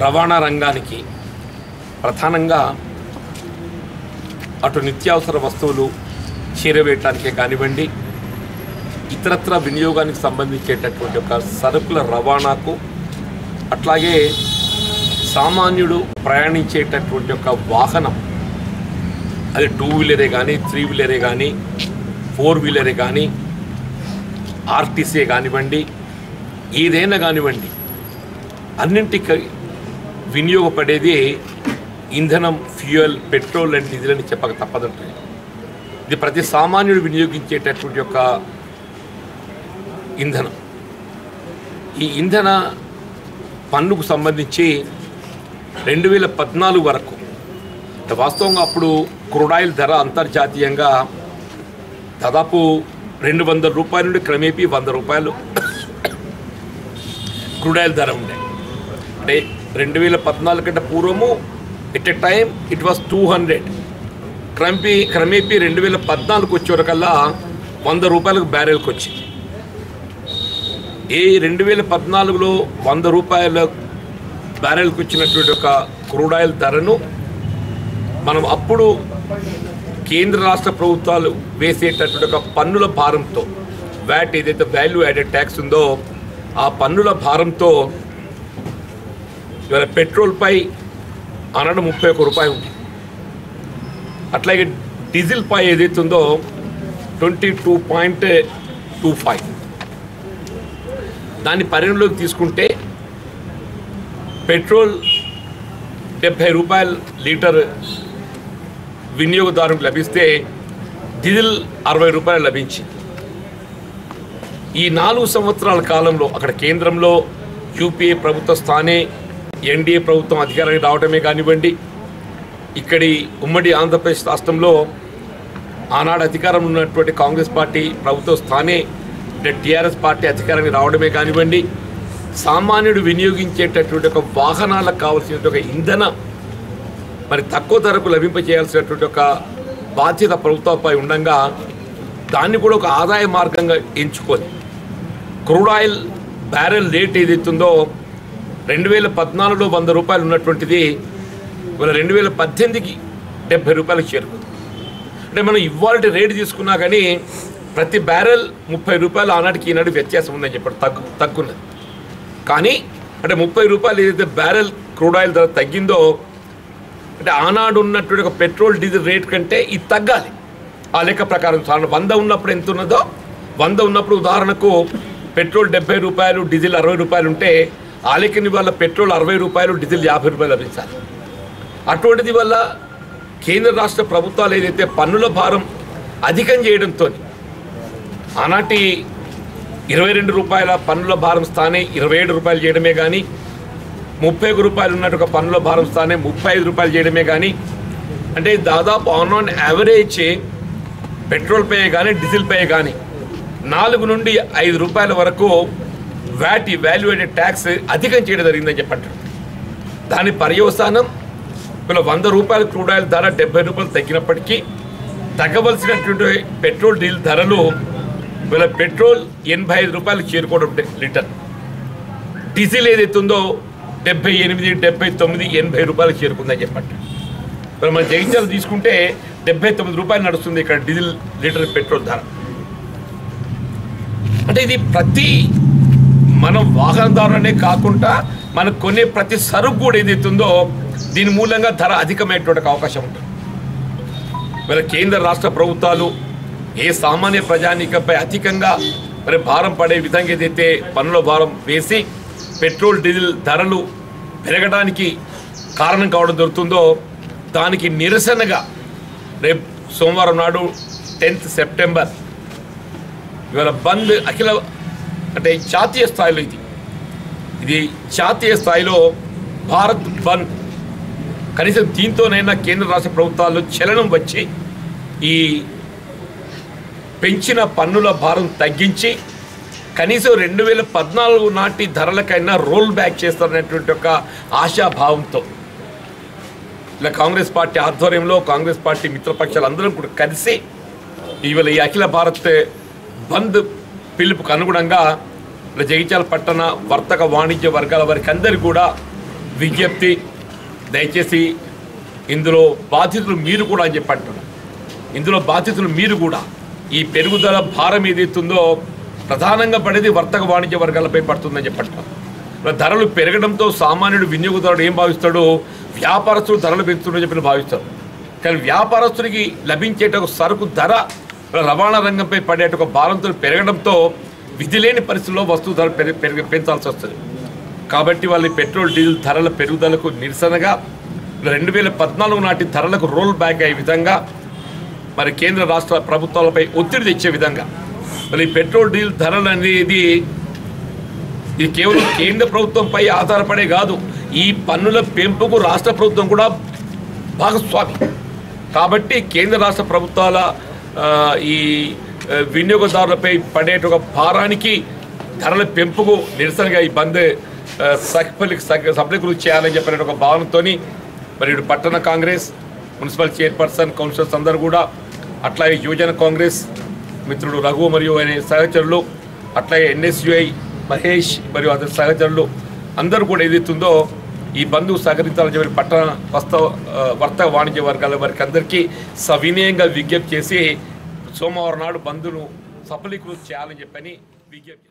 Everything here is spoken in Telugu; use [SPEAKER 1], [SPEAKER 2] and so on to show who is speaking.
[SPEAKER 1] రవాణా రంగానికి ప్రధానంగా అటు నిత్యావసర వస్తువులు చేరవేయటానికే కానివ్వండి ఇతరత్ర వినియోగానికి సంబంధించేటటువంటి ఒక సరుకుల రవాణాకు అట్లాగే సామాన్యుడు ప్రయాణించేటటువంటి ఒక వాహనం అది టూ వీలరే కానీ త్రీ వీలరే కానీ ఫోర్ వీలరే కానీ ఆర్టీసీ కానివ్వండి ఏదైనా కానివ్వండి అన్నింటికి వినియోగపడేది ఇంధనం ఫ్యూయల్ పెట్రోల్ అండ్ డీజిల్ అని చెప్పక తప్పదంటాయి ఇది ప్రతి సామాన్యుడు వినియోగించేటటువంటి యొక్క ఇంధనం. ఈ ఇంధన పన్నుకు సంబంధించి రెండు వేల పద్నాలుగు వరకు వాస్తవంగా అప్పుడు క్రూడాయిల్ ధర అంతర్జాతీయంగా దాదాపు రెండు వందల రూపాయల నుండి క్రమేపీ వంద రూపాయలు క్రూడాయిల్ ధర ఉండే. అంటే రెండు వేల పద్నాలుగు కంటే పూర్వము at a time it was two hundred క్రమేపీ క్రమేపీ రెండు వేల పద్నాలుగు వచ్చేవరకల్లా వంద రూపాయలకు బ్యారెల్కి వచ్చింది ఈ రెండు వేల పద్నాలుగులో వంద రూపాయల బ్యారెల్కి వచ్చినటువంటి ఒక క్రూడాయిల్ ధరను మనం అప్పుడు కేంద్ర రాష్ట్ర ప్రభుత్వాలు వేసేటటువంటి ఒక పన్నుల భారంతో వ్యాట్ ఏదైతే వాల్యూ యాడెడ్ ట్యాక్స్ ఉందో ఆ పన్నుల భారంతో ఇవాళ పెట్రోల్పై అనడం ముప్పై ఒక్క రూపాయి ఉంది. అట్లాగే డీజిల్ పై ఏదైతే ఉందో twenty two point two five. దాన్ని పరిగణలోకి తీసుకుంటే పెట్రోల్ డెబ్భై రూపాయల లీటర్ వినియోగదారునికి లభిస్తే డీజిల్ అరవై రూపాయలు లభించింది ఈ నాలుగు సంవత్సరాల కాలంలో అక్కడ కేంద్రంలో యూపీఏ ప్రభుత్వ స్థానే ఎన్డీఏ ప్రభుత్వం అధికారానికి రావడమే కానివ్వండి ఇక్కడి ఉమ్మడి ఆంధ్రప్రదేశ్ రాష్ట్రంలో ఆనాడు అధికారంలో ఉన్నటువంటి కాంగ్రెస్ పార్టీ ప్రభుత్వ స్థానే టీఆర్ఎస్ పార్టీ అధికారానికి రావడమే కానివ్వండి సామాన్యుడు వినియోగించేటటువంటి ఒక వాహనాలకు కావాల్సినటువంటి ఒక ఇంధన మరి తక్కువ ధరకు లభింపచేయాల్సినటువంటి ఒక బాధ్యత ప్రభుత్వంపై ఉండగా దాన్ని కూడా ఒక ఆదాయ మార్గంగా ఎంచుకొని క్రూడ్ ఆయిల్ బ్యారెల్ రేట్ ఏదైతుందో రెండు వేల పద్నాలుగులో వంద రూపాయలు ఉన్నటువంటిది మన రెండు వేల పద్దెనిమిదికి డెబ్బై రూపాయలకు చేరుకుంది. అంటే మనం ఇవాళ రేటు తీసుకున్నా కానీ ప్రతి బ్యారెల్ ముప్పై రూపాయలు ఆనాటికి ఈనాడు వ్యత్యాసం ఉందని చెప్పాడు. తగ్గు తగ్గున్నది. కానీ అంటే ముప్పై రూపాయలు ఏదైతే బ్యారెల్ క్రూడ్ ఆయిల్ ధర తగ్గిందో అంటే ఆనాడు ఉన్నటువంటి ఒక పెట్రోల్ డీజిల్ రేట్ కంటే ఇది తగ్గాలి. ఆ లెక్క ప్రకారం సాధారణ వంద ఉన్నప్పుడు ఎంత ఉన్నదో వంద ఉన్నప్పుడు ఉదాహరణకు పెట్రోల్ డెబ్బై రూపాయలు డీజిల్ అరవై రూపాయలు ఉంటే ఆ వల్ల పెట్రోల్ అరవై రూపాయలు డీజిల్ యాభై రూపాయలు లభించాలి. అటువంటిది వల్ల కేంద్ర రాష్ట్ర ప్రభుత్వాలు ఏదైతే పన్నుల భారం అధికం చేయడంతో ఆనాటి ఇరవై రెండు రూపాయల పన్నుల భారం స్థానే ఇరవై ఏడు రూపాయలు చేయడమే కానీ ముప్పై ఒక రూపాయలు ఉన్నట్టు ఒక పన్నుల భారం స్థానే ముప్పై ఐదు రూపాయలు చేయడమే కానీ అంటే దాదాపు ఆన్ ఆన్ యావరేజ్ పెట్రోల్ పే కానీ డీజిల్ పే కానీ నాలుగు నుండి ఐదు రూపాయల వరకు వ్యాట్ వాల్యుయేటెడ్ ట్యాక్స్ అధికం చేయడం జరిగిందని చెప్పంటారు. దాని పర్యవసానం ఇలా వంద రూపాయల క్రూడ్ ఆయిల్ ధర డెబ్బై రూపాయలు తగ్గినప్పటికీ తగ్గవలసినటువంటి పెట్రోల్ డీజిల్ ధరలు ఇలా పెట్రోల్ ఎనభై ఐదు రూపాయలు చేరుకోవడం లీటర్. డీజిల్ ఏదైతే ఉందో డెబ్బై ఎనిమిది డెబ్బై తొమ్మిది ఎనభై రూపాయలు చేరుకుందని చెప్పండి మరి మన జగిత్యాల తీసుకుంటే డెబ్బై తొమ్మిది రూపాయలు నడుస్తుంది ఇక్కడ డీజిల్ లీటర్ పెట్రోల్ ధర. అంటే ఇది ప్రతి మనం వాహనదారులనే కాకుండా మనం కొనే ప్రతి సరుకు కూడా ఏదైతుందో దీని మూలంగా ధర అధికమైనటువంటి అవకాశం ఉంటుంది. మరి కేంద్ర రాష్ట్ర ప్రభుత్వాలు ఏ సామాన్య ప్రజానీకంపై అధికంగా మరి భారం పడే విధంగా ఏదైతే పనుల భారం వేసి పెట్రోల్ డీజిల్ ధరలు పెరగడానికి కారణం కావడం దొరుకుతుందో దానికి నిరసనగా రేపు సోమవారం నాడు టెన్త్ సెప్టెంబర్ ఇవాళ బంద్ అఖిల అంటే జాతీయ స్థాయిలో ఇది. ఇది జాతీయ స్థాయిలో భారత్ బంద్ కనీసం దీంతోనైనా కేంద్ర రాష్ట్ర ప్రభుత్వాలు చలనం వచ్చి ఈ పెంచిన పన్నుల భారం తగ్గించి కనీసం రెండు వేల పద్నాలుగు నాటి ధరలకైనా రోల్ బ్యాక్ చేస్తారనేటువంటి ఒక ఆశాభావంతో. ఇలా కాంగ్రెస్ పార్టీ ఆధ్వర్యంలో కాంగ్రెస్ పార్టీ మిత్రపక్షాలు అందరం కూడా కలిసి ఇవాళ ఈ అఖిల భారత్ బంద్ పిలుపుకు అనుగుణంగా ఇలా జగిత్యాల పట్టణ వర్తక వాణిజ్య వర్గాల వారికి అందరికీ కూడా విజ్ఞప్తి దయచేసి ఇందులో బాధితులు మీరు కూడా అని చెప్పి అంటున్నారు ఇందులో బాధితులు మీరు కూడా ఈ పెరుగుదల భారం ఏదైతుందో ప్రధానంగా పడేది వర్తక వాణిజ్య వర్గాలపై పడుతుందని చెప్పంటారు ధరలు పెరగడంతో సామాన్యుడు వినియోగదారుడు ఏం భావిస్తాడు? వ్యాపారస్తులు ధరలు పెంచుతుందని చెప్పి భావిస్తారు కానీ వ్యాపారస్తుడికి లభించేట సరుకు ధర రవాణా రంగంపై పడేట ఒక భారంతో పెరగడంతో విధి లేని పరిస్థితుల్లో వస్తువు ధరలు పెరిగి పెంచాల్సి వస్తుంది. కాబట్టి వాళ్ళ పెట్రోల్ డీజిల్ ధరల పెరుగుదలకు నిరసనగా రెండు వేల పద్నాలుగు నాటి ధరలకు రోల్ బ్యాక్ అయ్యే విధంగా మరి కేంద్ర రాష్ట్ర ప్రభుత్వాలపై ఒత్తిడి తెచ్చే విధంగా. మరి ఈ పెట్రోల్ డీజిల్ ధరలు అనేది ఇది కేవలం కేంద్ర ప్రభుత్వంపై ఆధారపడే కాదు ఈ పన్నుల పెంపుకు రాష్ట్ర ప్రభుత్వం కూడా భాగస్వామి. కాబట్టి కేంద్ర రాష్ట్ర ప్రభుత్వాల ఈ వినియోగదారులపై పడేట ఒక భారానికి ధరల పెంపుకు నిరసనగా ఈ బంద్ ఆ, సఫలీకృతి చేయాలని చెప్పిన ఒక భావనతో మరి పట్టణ కాంగ్రెస్ మున్సిపల్ చైర్పర్సన్ కౌన్సిలర్స్ అందరూ కూడా అట్లాగే యువజన కాంగ్రెస్ మిత్రుడు రఘు మరియు ఆయన సహచరులు అట్లాగే ఎన్ఎస్యుఐ మహేష్ మరియు అతని సహచరులు అందరూ కూడా ఏదైతుందో ఈ బంధువు సహకరించాలని చెప్పి పట్టణ వస్త వర్తక వాణిజ్య వర్గాల వారికి అందరికీ సవినయంగా విజ్ఞప్తి చేసి సోమవారం నాడు బంధును సఫలీకృతం చేయాలని చెప్పని విజ్ఞప్తి